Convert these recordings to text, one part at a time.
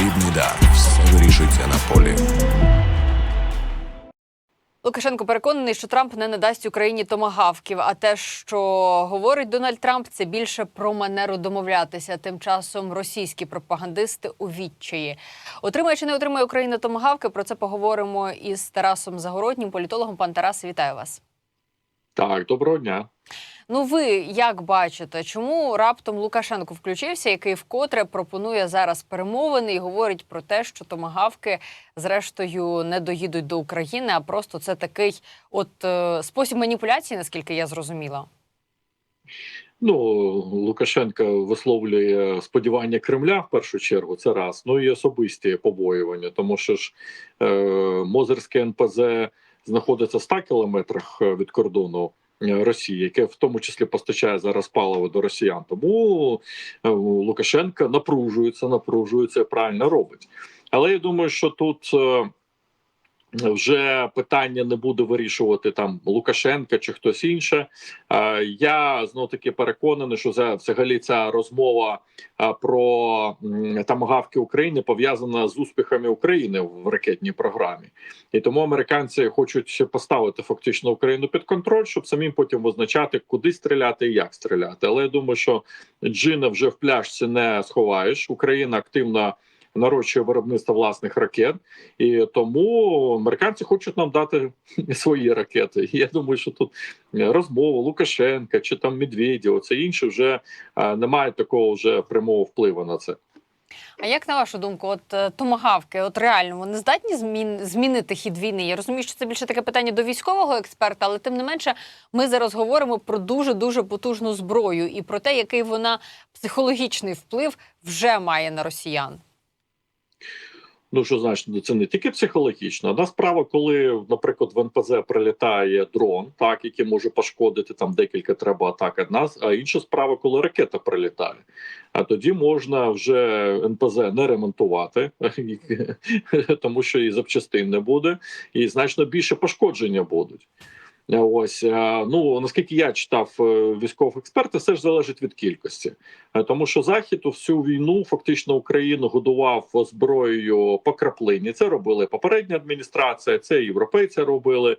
Хлібний дар. Все вирішується на полі. Лукашенко переконаний, що Трамп не надасть Україні томагавків. А те, що говорить Дональд Трамп, це більше про манеру домовлятися. Тим часом російські пропагандисти у відчаї. Отримає чи не отримає Україна томагавки? Про це поговоримо із Тарасом Загороднім, політологом. Пан Тарас, вітаю вас. Так, доброго дня. Ну, ви як бачите, чому раптом Лукашенко включився, який вкотре пропонує зараз перемовини і говорить про те, що томагавки зрештою не доїдуть до України, а просто це такий от е, спосіб маніпуляції, наскільки я зрозуміла. Ну, Лукашенко висловлює сподівання Кремля в першу чергу. Це раз. Ну і особисті побоювання, тому що ж е, Мозерське НПЗ знаходиться в 100 кілометрах е, від кордону. Е, Росії, яке в тому числі постачає зараз паливо до росіян, тому е, Лукашенко напружується, напружується, правильно робить. Але я думаю, що тут е, вже питання не буде вирішувати там Лукашенка чи хтось інше. Я знов таки переконаний, що за взагалі ця розмова про м, тамагавки України пов'язана з успіхами України в ракетній програмі, і тому американці хочуть поставити фактично Україну під контроль, щоб самим потім визначати, куди стріляти і як стріляти. Але я думаю, що джина вже в пляшці не сховаєш. Україна активно нарощує виробництво власних ракет, і тому американці хочуть нам дати свої ракети. Я думаю, що тут розмова Лукашенка чи там Медведєва, це інше вже е, не мають такого вже прямого впливу на це. А як на вашу думку, от е, томагавки, от реально вони здатні змін змінити хід війни? Я розумію, що це більше таке питання до військового експерта, але тим не менше, ми зараз говоримо про дуже дуже потужну зброю і про те, який вона психологічний вплив вже має на росіян. Ну що значить, ну, це не тільки психологічно. Одна справа, коли, наприклад, в НПЗ прилітає дрон, так який може пошкодити там декілька треба атак нас. А інша справа, коли ракета прилітає. А тоді можна вже НПЗ не ремонтувати, тому що і запчастин не буде, і значно більше пошкодження будуть. Ось е, ну наскільки я читав е, військових експертів, все ж залежить від кількості, Е, тому що захід у всю війну фактично Україну годував зброєю по краплині. Це робили попередня адміністрація, це і європейці робили.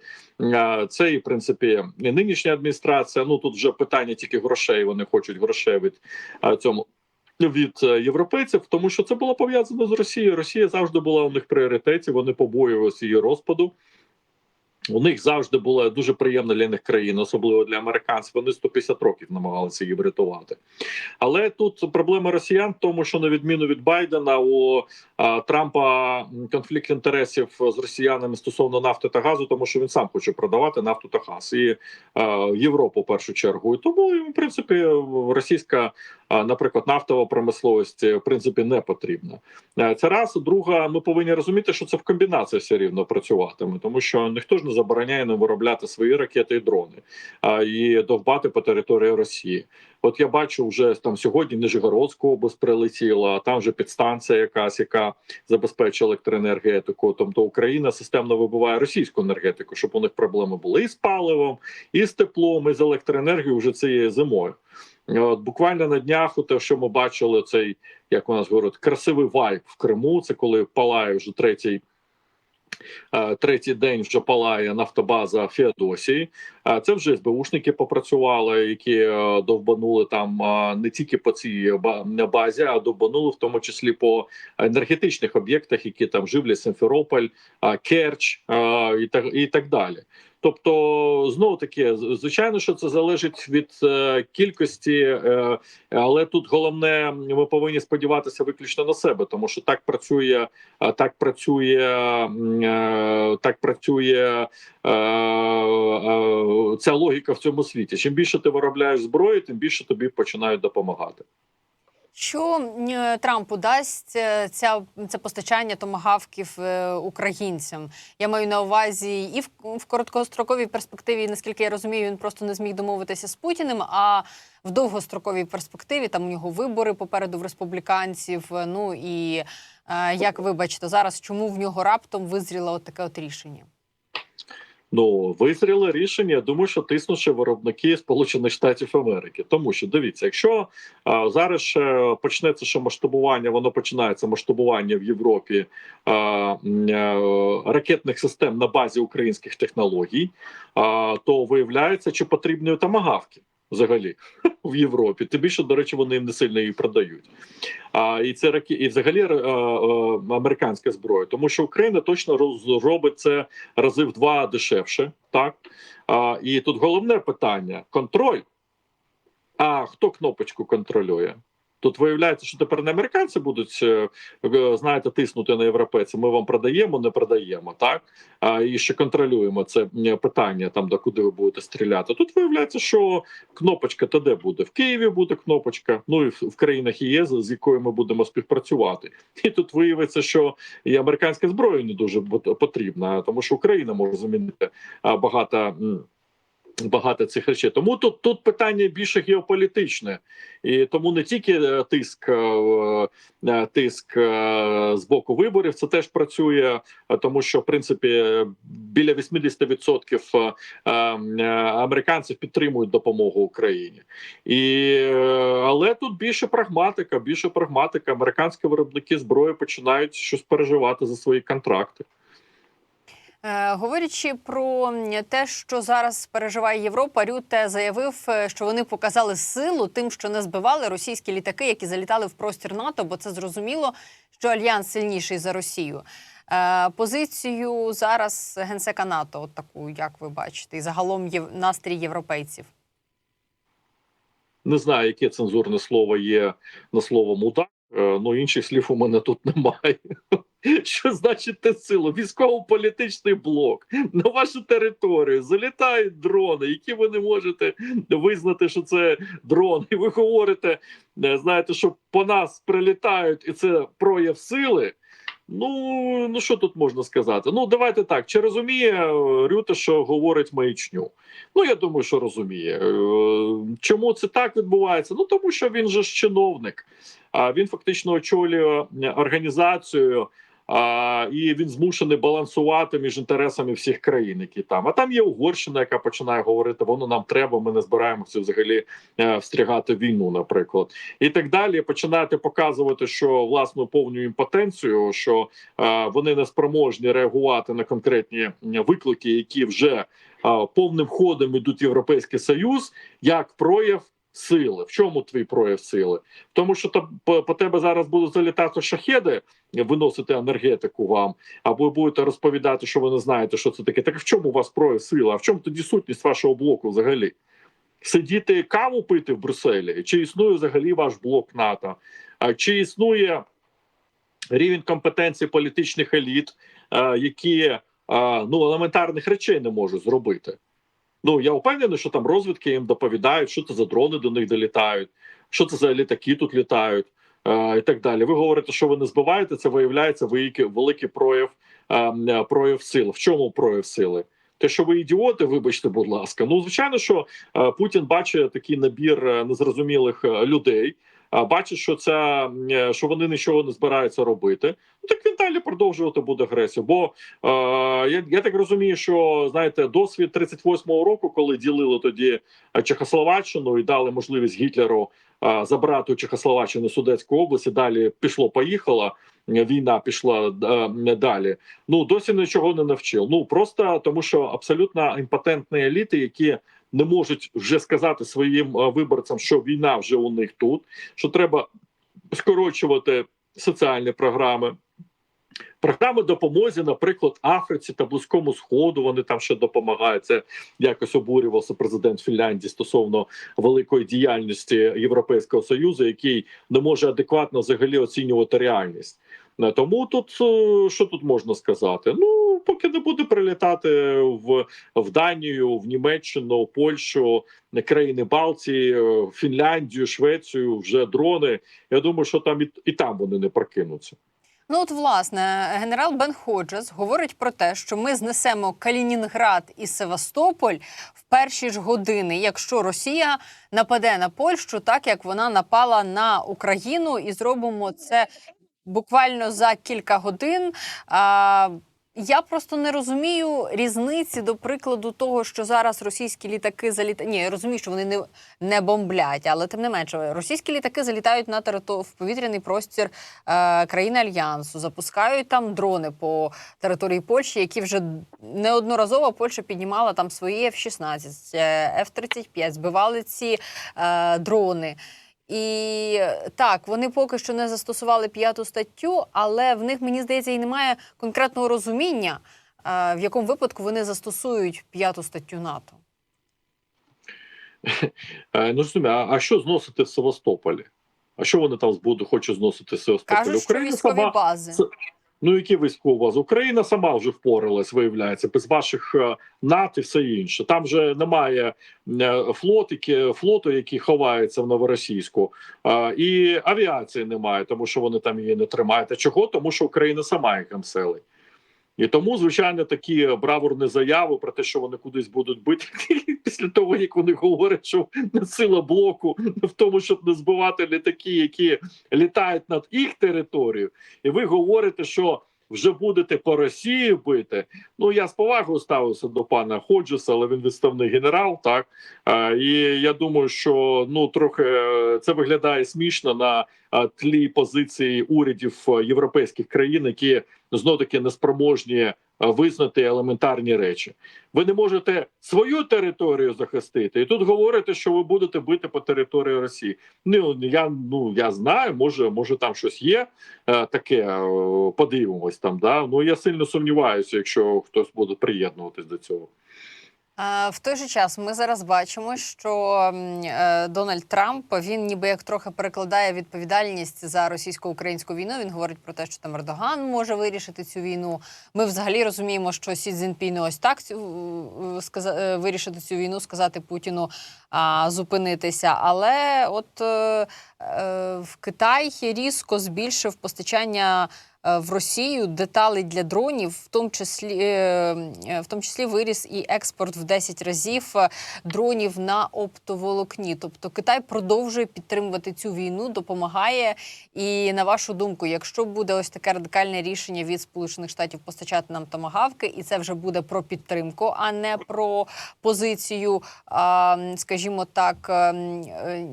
Це і в принципі і нинішня адміністрація. Ну тут вже питання тільки грошей. Вони хочуть грошей від цьому. Від європейців, тому що це було пов'язано з Росією. Росія завжди була у них пріоритеті. Вони побоювалися її розпаду. У них завжди була дуже приємна для них країна, особливо для американців. Вони 150 років намагалися її врятувати. Але тут проблема росіян в тому, що на відміну від Байдена у Трампа конфлікт інтересів з росіянами стосовно нафти та газу, тому що він сам хоче продавати нафту та газ і Європу в першу чергу. І тому в принципі російська, наприклад, нафтова промисловість в принципі не потрібна. Е, Це раз. Друга, ми повинні розуміти, що це в комбінації все рівно працюватиме, тому що ніхто ж не забороняє нам виробляти свої ракети і дрони і довбати по території Росії. От я бачу, вже там сьогодні Нижегородську область прилетіла, там вже підстанція якась, яка забезпечує електроенергетику. Тобто Україна системно вибиває російську енергетику, щоб у них проблеми були і з паливом, і з теплом, і з електроенергією вже цією зимою. От буквально на днях, те, що ми бачили, цей як у нас говорять, красивий вайб в Криму. Це коли палає вже третій. е, Третій день вже палає нафтобаза Феодосії. Е, Це вже СБУшники попрацювали, які е, довбанули там не тільки по цій базі, а довбанули в тому числі по енергетичних об'єктах, які там живлять Симферополь, Керч і так і так далі. Тобто, знову таки, звичайно, що це залежить від е, кількості, е, але тут головне, ми повинні сподіватися виключно на себе, тому що так працює, е, так працює, е, так працює е, е, ця логіка в цьому світі. Чим більше ти виробляєш зброї, тим більше тобі починають допомагати. Що е, Трампу дасть е, ця це постачання томагавків е, українцям? Я маю на увазі і в, в короткостроковій перспективі, наскільки я розумію, він просто не зміг домовитися з Путіним. А в довгостроковій перспективі там у нього вибори попереду в республіканців. Ну і як ви бачите зараз, чому в нього раптом визріло от таке от рішення? Ну, визріло рішення. Я думаю, що тиснучи виробники Сполучених Штатів Америки. Тому що дивіться, якщо а, зараз почнеться ще масштабування, воно починається масштабування в Європі а, е, ракетних систем на базі українських технологій, а, то виявляється, чи потрібні тамагавки взагалі в Європі. Тим більше, до речі, вони не сильно її продають. А і це ракі, і взагалі а, а, американська зброя, тому що Україна точно розробить це рази в два дешевше. Так а, і тут головне питання: контроль. А хто кнопочку контролює? Тут виявляється, що тепер не американці будуть е, е, знаєте, тиснути на європейців. Ми вам продаємо, не продаємо, так і ще контролюємо це питання, там до куди ви будете стріляти. Тут виявляється, що кнопочка то де буде в Києві. Буде кнопочка. Ну і в, країнах ЄС, з якою ми будемо співпрацювати. І тут виявиться, що і американська зброя не дуже потрібна, тому що Україна може замінити багато. Багато цих речей, тому тут тут питання більше геополітичне, і тому не тільки е, тиск е, е, тиск з боку виборів, це теж працює, тому що в принципі біля 80% е, е, американців підтримують допомогу Україні, і але тут більше прагматика, більше прагматика. Американські виробники зброї починають щось переживати за свої контракти. Е, Говорячи про те, що зараз переживає Європа, Рюте заявив, е, що вони показали силу тим, що не збивали російські літаки, які залітали в простір НАТО, бо це зрозуміло, що альянс сильніший за Росію. Е, Позицію зараз генсека НАТО, от таку, як ви бачите, і загалом єв... настрій європейців. Не знаю, яке цензурне слово є на слово мудак. Е, Ну інших слів у мене тут немає. Що значить те силу? Військово-політичний блок на вашу територію залітають дрони, які ви не можете визнати, що це дрон. І ви говорите, е, знаєте, що по нас прилітають, і це прояв сили. Ну, ну що тут можна сказати? Ну, давайте так. Чи розуміє е, Рюта, що говорить маячню? Ну, я думаю, що розуміє. Е, Чому це так відбувається? Ну тому що він же ж чиновник, а він фактично очолює організацію. А, і він змушений балансувати між інтересами всіх країн, які там. А там є Угорщина, яка починає говорити: воно нам треба, ми не збираємося взагалі е, встрягати війну, наприклад, і так далі. Починати показувати, що власну повну імпотенцію, що е, вони не спроможні реагувати на конкретні виклики, які вже е, повним ходом ідуть Європейський Союз, як прояв. Сили, в чому твій прояв сили? Тому що там по, тебе зараз будуть залітати шахеди, виносити енергетику вам, або будете розповідати, що ви не знаєте, що це таке. Так в чому у вас прояв сили? А в чому тоді сутність вашого блоку взагалі? Сидіти каву пити в Брюсселі? Чи існує взагалі ваш блок НАТО? Чи існує рівень компетенції політичних еліт, е, які е, ну елементарних речей не можуть зробити? Ну я впевнений, що там розвідки їм доповідають, що це за дрони до них долітають, що це за літаки тут літають. е, І так далі. Ви говорите, що ви не збиваєте. Це виявляється великий, великий прояв е, е, прояв сил. В чому прояв сили? Те, що ви ідіоти, вибачте, будь ласка. Ну звичайно, що Путін бачить такий набір незрозумілих людей. Бачить, що це що вони нічого не збираються робити. Ну так він далі продовжувати буде агресію. Бо е, я, я так розумію, що знаєте, досвід 38-го року, коли ділили тоді е, Чехословаччину і дали можливість Гітлеру е, забрати Чехословаччину Судецьку область, і далі пішло, поїхало. е, Війна пішла е, далі. Ну досі нічого не навчив. Ну просто тому, що абсолютно імпотентні еліти, які не можуть вже сказати своїм е, виборцям, що війна вже у них тут, що треба скорочувати соціальні програми. Програми допомозі, наприклад, Африці та Близькому Сходу. Вони там ще допомагають. Це якось обурювався президент Фінляндії стосовно великої діяльності Європейського союзу, який не може адекватно взагалі оцінювати реальність. Е, Тому тут е, що тут можна сказати? Ну поки не буде прилітати в, в Данію, в Німеччину, Польщу, країни Балтії, е, Фінляндію, Швецію, вже дрони. Я думаю, що там і, і там вони не прокинуться. Ну, от, власне, генерал Бен Ходжес говорить про те, що ми знесемо Калінінград і Севастополь в перші ж години, якщо Росія нападе на Польщу, так як вона напала на Україну, і зробимо це буквально за кілька годин. А, Я просто не розумію різниці до прикладу того, що зараз російські літаки залітають. Ні, я розумію, що вони не, не бомблять, але тим не менше, російські літаки залітають на територ... в повітряний простір е, країни альянсу, запускають там дрони по території Польщі, які вже неодноразово Польща піднімала там свої F-16, е, F-35, збивали ці е, дрони. І так, вони поки що не застосували п'яту статтю, але в них, мені здається, і немає конкретного розуміння, е, в якому випадку вони застосують п'яту статтю НАТО. Е, Ну розумію, а, що зносити в Севастополі? А що вони там будуть хочуть зносити в Севастополі? Кажуть, що військові бази. Ну, які військові вас Україна сама вже впоралась, виявляється, без ваших е, НАТО і все інше. Там вже немає е, флотики, флоту, який ховається в новоросійську, і авіації немає, тому що вони там її не тримають. А чого? Тому що Україна сама їх мселить. І тому, звичайно, такі бравурні заяви про те, що вони кудись будуть бити після того, як вони говорять, що сила блоку в тому, щоб не збивати літаки, які літають над їх територією, і ви говорите, що вже будете по Росії бити. Ну я з повагою ставився до пана Ходжеса, але він відставний генерал. Так і я думаю, що ну трохи е, це виглядає смішно на тлі позиції урядів е, європейських країн, які знов таки неспроможні визнати елементарні речі. Ви не можете свою територію захистити, і тут говорите, що ви будете бити по території Росії. Ну я ну я знаю, може, може там щось є е, таке. е, подивимось там. Да? Ну я сильно сумніваюся, якщо хтось буде приєднуватись до цього. Е, В той же час ми зараз бачимо, що е, Дональд Трамп він ніби як трохи перекладає відповідальність за російсько-українську війну. Він говорить про те, що там Ердоган може вирішити цю війну. Ми взагалі розуміємо, що Сі Цзіньпін ось так е, сказа- е, вирішити цю війну, сказати Путіну зупинитися. Але от в Китай різко збільшив постачання в Росію деталей для дронів, в тому числі е, е, в тому числі виріс і експорт в 10 разів е, дронів на оптоволокні. Тобто Китай продовжує підтримувати цю війну, допомагає. І на вашу думку, якщо буде ось таке радикальне рішення від Сполучених Штатів постачати нам томагавки, і це вже буде про підтримку, а не про позицію, скажімо так, ем, е,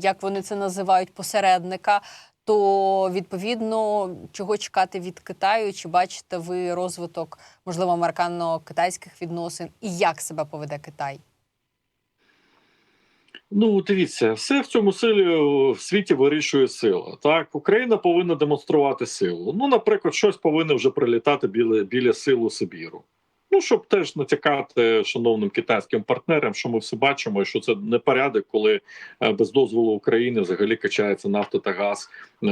як вони це називають, посередника. То відповідно чого чекати від Китаю? Чи бачите ви розвиток можливо американо-китайських відносин і як себе поведе Китай? Ну, дивіться, все в цьому силі в світі вирішує сила. Так, Україна повинна демонструвати силу. Ну, наприклад, щось повинно вже прилітати біля, біля силу Сибіру. Ну, щоб теж натякати шановним китайським партнерам, що ми все бачимо, що це не порядок, коли е, без дозволу України взагалі качається нафта та газ е-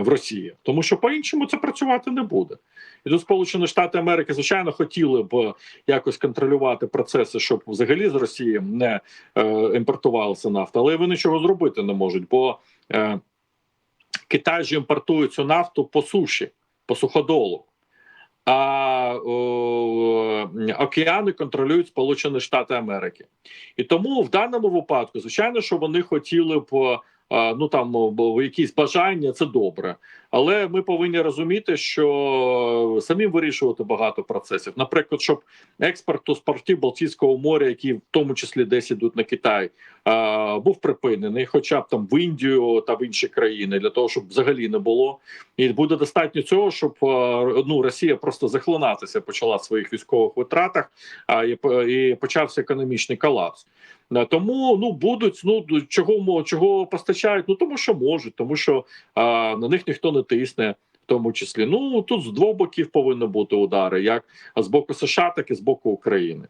в Росії. Тому що по-іншому це працювати не буде. І тут Сполучені Штати Америки, звичайно, хотіли б якось контролювати процеси, щоб взагалі з Росії не е, імпортувалася нафта, але вони нічого зробити не можуть, бо Китай ж імпортує цю нафту по суші, по суходолу. А океани контролюють Сполучені Штати Америки, і тому в даному випадку, звичайно, що вони хотіли б ну там якісь бажання, це добре. Але ми повинні розуміти, що самим вирішувати багато процесів. Наприклад, щоб експорт з портів Балтійського моря, які в тому числі десь ідуть на Китай, був припинений, хоча б там в Індію та в інші країни, для того, щоб взагалі не було. І буде достатньо цього, щоб ну Росія просто захлинатися почала в своїх військових витратах, а і, почався економічний колапс. Тому ну будуть ну чого чого постачають? Ну тому що можуть, тому що а, на них ніхто не тисне. В тому числі, ну тут з двох боків повинні бути удари, як з боку США, так і з боку України.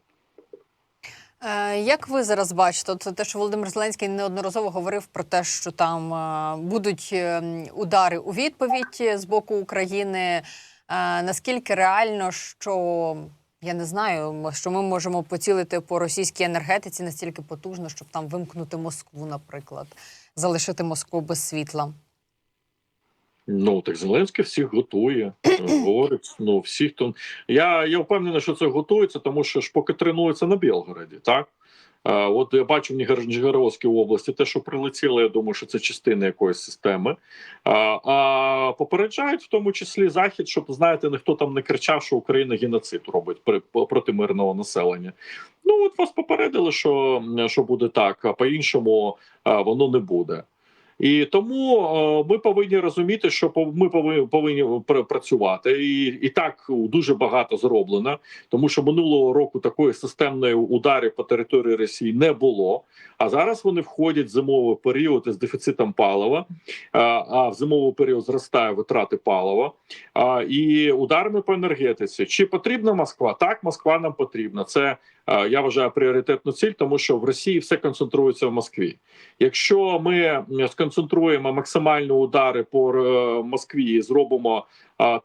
Е, Як ви зараз бачите, от те, що Володимир Зеленський неодноразово говорив про те, що там е, будуть е, удари у відповідь з боку України. Наскільки реально, що я не знаю, що ми можемо поцілити по російській енергетиці настільки потужно, щоб там вимкнути Москву, наприклад, залишити Москву без світла? Ну так Зеленський всіх готує, е, говорить. Ну всіх то я, я впевнений, що це готується, тому що ж поки тренується на Білгороді, так От я бачу в Нігернігеровській області, те, що прилетіло, я думаю, що це частина якоїсь системи. А, а попереджають в тому числі захід, щоб знаєте, ніхто там не кричав, що Україна геноцид робить при- проти мирного населення. Ну от вас попередили, що, що буде так, а по-іншому воно не буде. І тому е, ми повинні розуміти, що ми повинні, повинні працювати, і, і так дуже багато зроблено, тому що минулого року такої системної ударів по території Росії не було. А зараз вони входять в зимовий період із дефіцитом палива, а, в зимовий період зростає витрати палива. І ударами по енергетиці. Чи потрібна Москва? Так, Москва нам потрібна. Це я вважаю пріоритетну ціль, тому що в Росії все концентрується в Москві. Якщо ми сконцентруємо максимальні удари по е, Москві і зробимо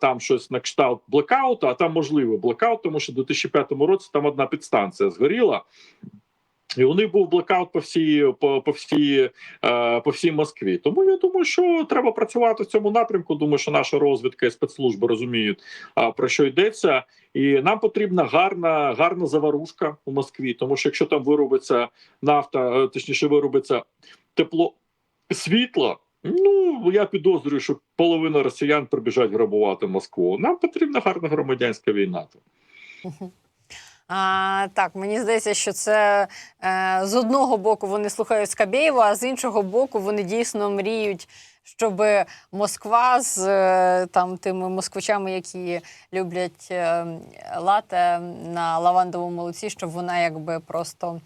там щось на кшталт блекауту, а там можливий блекаут, тому що в 2005 році там одна підстанція згоріла. І у них був блекаут по всій по, по всій е, по всій Москві. Тому я думаю, що треба працювати в цьому напрямку. Думаю, що наша розвідка і спецслужби розуміють про що йдеться, і нам потрібна гарна, гарна заварушка у Москві. Тому що якщо там виробиться нафта, е, точніше виробиться тепло світло. Ну я підозрюю, що половина росіян прибіжать грабувати Москву. Нам потрібна гарна громадянська війна. А, так, мені здається, що це е, з одного боку вони слухають Скабєєва, а з іншого боку вони дійсно мріють, щоб Москва з е, там тими москвичами, які люблять е, лате на лавандовому молоці, щоб вона якби просто.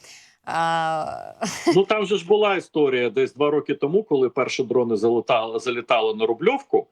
Ну там же ж була історія десь два роки тому, коли перші дрони залетали, залітали на Рубльовку.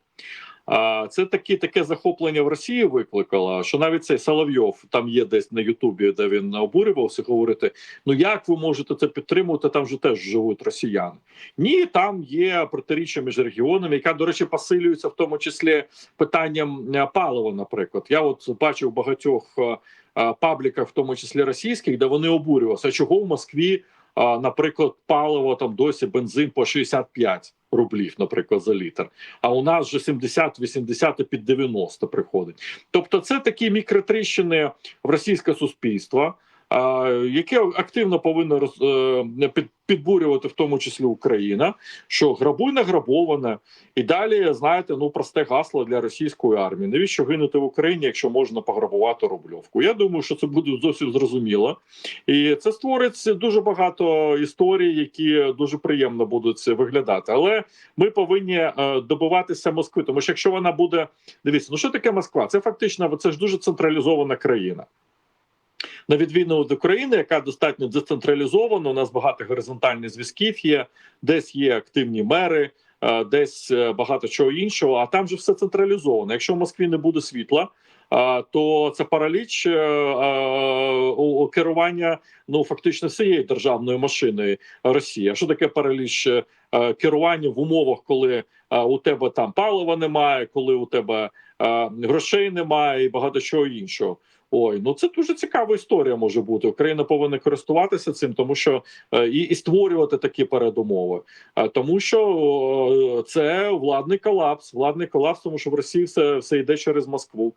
Це такі таке захоплення в Росії викликало, що навіть цей Соловйов там є десь на Ютубі, де він обурювався, говорити: ну як ви можете це підтримувати? Там же теж живуть росіяни. Ні, там є протиріччя між регіонами, яка, до речі, посилюється в тому числі питанням е, палива. Наприклад, я от бачив багатьох е, е, пабліках, в тому числі російських, де вони обурювалися, чого в Москві, наприклад, паливо там досі бензин по 65 рублів, наприклад, за літр. А у нас вже 70, 80 і під 90 приходить. Тобто, це такі мікротріщини в російське суспільство. Яке активно повинно роз, е, підбурювати в тому числі Україна, що грабуй награбоване, і далі знаєте, ну просте гасло для російської армії. Навіщо гинути в Україні, якщо можна пограбувати рубльовку? Я думаю, що це буде зовсім зрозуміло, і це створить дуже багато історій, які дуже приємно будуть виглядати. Але ми повинні е, добиватися Москви, тому що якщо вона буде дивіться, ну що таке Москва? Це фактично це ж дуже централізована країна. На відміну від України, яка достатньо децентралізована, у нас багато горизонтальних зв'язків є, десь є активні мери, е, десь е, багато чого іншого. А там же все централізовано. Якщо в Москві не буде світла, то це параліч е, е, керування ну фактично всією державною машиною Росії. А що таке параліч е, керування в умовах, коли у тебе там палива немає, коли у тебе грошей немає і багато чого іншого. Ой, ну це дуже цікава історія може бути. Україна повинна користуватися цим, тому що і, і створювати такі передумови. Тому що це владний колапс, владний колапс, тому що в Росії все, все йде через Москву.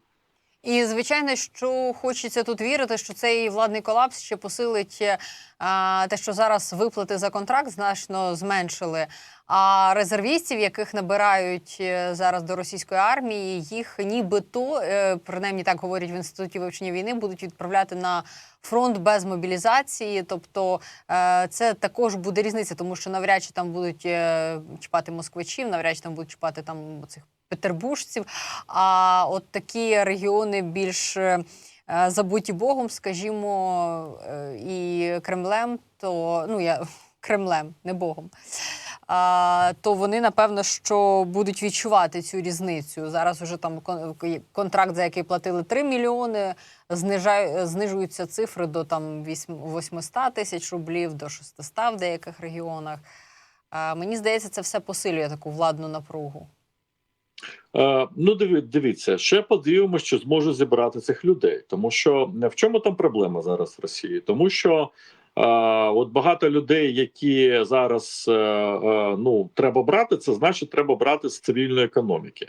І звичайно, що хочеться тут вірити, що цей владний колапс ще посилить е, а, те, що зараз виплати за контракт значно зменшили. А резервістів, яких набирають е, зараз до російської армії, їх нібито е, принаймні так говорять в інституті вивчення війни, будуть відправляти на фронт без мобілізації. Тобто е, це також буде різниця, тому що навряд чи там будуть е, чіпати москвичів, навряд чи там будуть чіпати там цих петербуржців. А от такі регіони більш е, забуті Богом, скажімо, і Кремлем, то ну я Кремлем, не Богом. То вони напевно що будуть відчувати цю різницю. Зараз уже там кон- контракт, за який платили 3 мільйони, знижай, знижуються цифри до там 8 800 тисяч рублів, до 600 в деяких регіонах. Мені здається, це все посилює таку владну напругу. Е, ну, диві, дивіться, ще подивимося, що зможе зібрати цих людей. Тому що е, в чому там проблема зараз в Росії? Тому що е, от багато людей, які зараз е, е, ну треба брати, це значить, треба брати з цивільної економіки.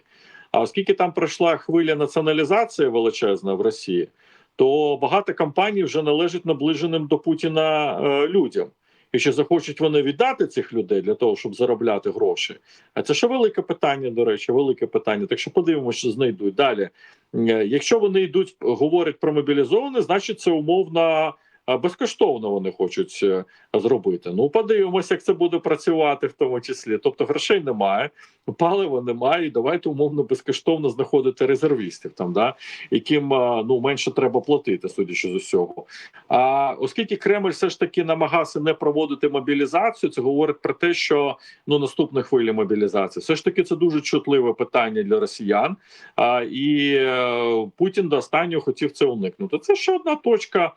А оскільки там пройшла хвиля націоналізації величезна в Росії, то багато компаній вже належить наближеним до Путіна е, людям. І чи захочуть вони віддати цих людей для того, щоб заробляти гроші? А це ще велике питання, до речі, велике питання. Так що подивимося, що знайдуть далі. Е, Якщо вони йдуть, говорять про мобілізоване, значить це умовно е, безкоштовно вони хочуть е, зробити. Ну, подивимося, як це буде працювати в тому числі. Тобто грошей немає, палива немає. і Давайте умовно безкоштовно знаходити резервістів там, да яким е, ну менше треба платити, судячи з усього. А оскільки Кремль все ж таки намагався не проводити мобілізацію, це говорить про те, що ну наступна хвиля мобілізації, все ж таки це дуже чутливе питання для росіян. А, і е, Путін до останнього хотів це уникнути. Це ще одна точка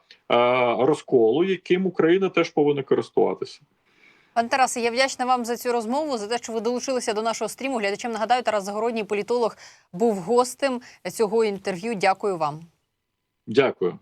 розколу, яким Україна теж повинна користуватися. Пане Тарасе, я вдячна вам за цю розмову, за те, що ви долучилися до нашого стріму. Глядачам нагадаю, Тарас Загородній політолог був гостем цього інтерв'ю. Дякую вам. Дякую.